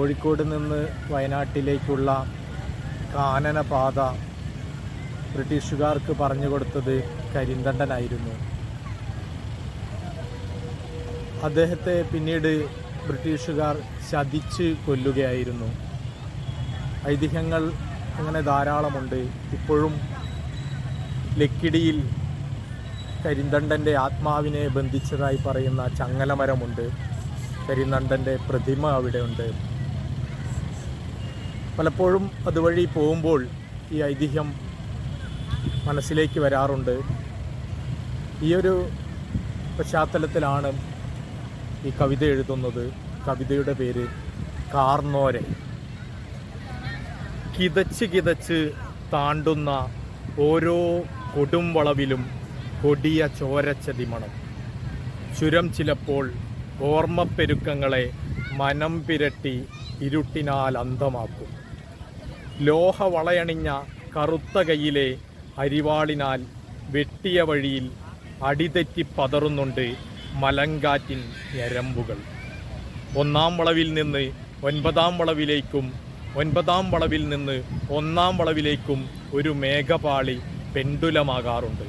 കോഴിക്കോട് നിന്ന് വയനാട്ടിലേക്കുള്ള കാനനപാത ബ്രിട്ടീഷുകാർക്ക് പറഞ്ഞു കൊടുത്തത് കരിന്തണ്ടനായിരുന്നു. അദ്ദേഹത്തെ പിന്നീട് ബ്രിട്ടീഷുകാർ ചതിച്ച് കൊല്ലുകയായിരുന്നു. ഐതിഹ്യങ്ങൾ അങ്ങനെ ധാരാളമുണ്ട്. ഇപ്പോഴും ലക്കിടിയിൽ കരിന്തണ്ടന്റെ ആത്മാവിനെ ബന്ധിച്ചതായി പറയുന്ന ചങ്ങലമരമുണ്ട്. കരിന്തണ്ടന്റെ പ്രതിമ അവിടെയുണ്ട്. പലപ്പോഴും അതുവഴി പോകുമ്പോൾ ഈ ഐതിഹ്യം മനസ്സിലേക്ക് വരാറുണ്ട്. ഈ ഒരു പശ്ചാത്തലത്തിലാണ് ഈ കവിത എഴുതുന്നത്. കവിതയുടെ പേര് കാർന്നോരെ. കിതച്ച് കിതച്ച് താണ്ടുന്ന ഓരോ കൊടും വളവിലും കൊടിയ ചോരച്ചതിമണം ചുരം ചിലപ്പോൾ ഓർമ്മപ്പെരുക്കങ്ങളെ മനം പിരട്ടി ഇരുട്ടിനാൽ അന്ധമാക്കും. ലോഹ വളയണിഞ്ഞ കറുത്ത കൈയിലെ അരിവാളിനാൽ വെട്ടിയ വഴിയിൽ അടിതെറ്റി പതറുന്നുണ്ട് മലങ്കാറ്റിൻ ഞരമ്പുകൾ. ഒന്നാം വളവിൽ നിന്ന് ഒൻപതാം വളവിലേക്കും ഒൻപതാം വളവിൽ നിന്ന് ഒന്നാം വളവിലേക്കും ഒരു മേഘപാളി പെണ്ടുലമാകാറുണ്ട്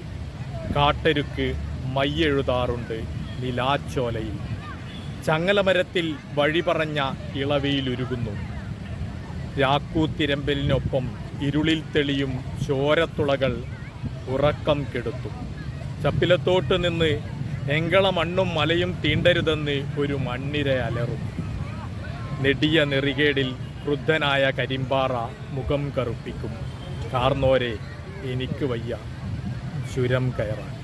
കാട്ടരുക്ക് മയ്യെഴുതാറുണ്ട് നിലാച്ചോലയിൽ. ചങ്ങലമരത്തിൽ വഴി പറഞ്ഞ ഇളവയിലുരുകുന്നു. രാക്കൂത്തിരമ്പലിനൊപ്പം ഇരുളിൽ തെളിയും ചോരത്തുളകൾ ഉറക്കം കെടുത്തു. ചപ്പിലത്തോട്ട് നിന്ന് എങ്കള മണ്ണും മലയും തീണ്ടരുതെന്ന് ഒരു മണ്ണിര അലറും. നെടിയ നെറികേടിൽ ക്രുദ്ധനായ കരിമ്പാറ മുഖം കറുപ്പിക്കും. കാർന്നോരെ എനിക്ക് വയ്യ. ചുരം കയറാൻ.